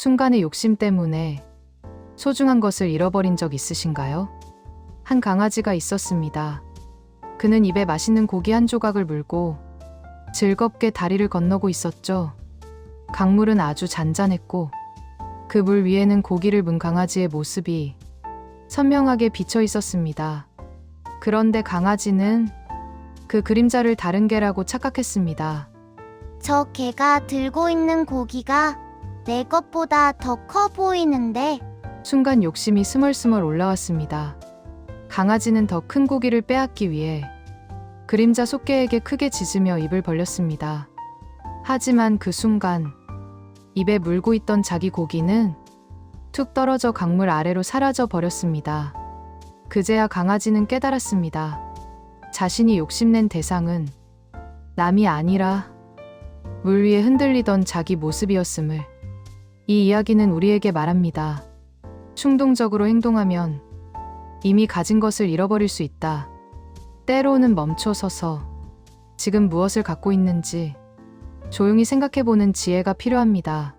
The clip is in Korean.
순간의 욕심 때문에 소중한 것을 잃어버린 적 있으신가요? 한 강아지가 있었습니다. 그는 입에 맛있는 고기 한 조각을 물고 즐겁게 다리를 건너고 있었죠. 강물은 아주 잔잔했고 그 물 위에는 고기를 문 강아지의 모습이 선명하게 비쳐 있었습니다. 그런데 강아지는 그 그림자를 다른 개라고 착각했습니다. 저 개가 들고 있는 고기가 내 것보다 더 커 보이는데 순간 욕심이 스멀스멀 올라왔습니다. 강아지는 더 큰 고기를 빼앗기 위해 그림자 속개에게 크게 짖으며 입을 벌렸습니다. 하지만 그 순간 입에 물고 있던 자기 고기는 툭 떨어져 강물 아래로 사라져 버렸습니다. 그제야 강아지는 깨달았습니다. 자신이 욕심낸 대상은 남이 아니라 물 위에 흔들리던 자기 모습이었음을 이 이야기는 우리에게 말합니다. 충동적으로 행동하면 이미 가진 것을 잃어버릴 수 있다. 때로는 멈춰 서서 지금 무엇을 갖고 있는지 조용히 생각해 보는 지혜가 필요합니다.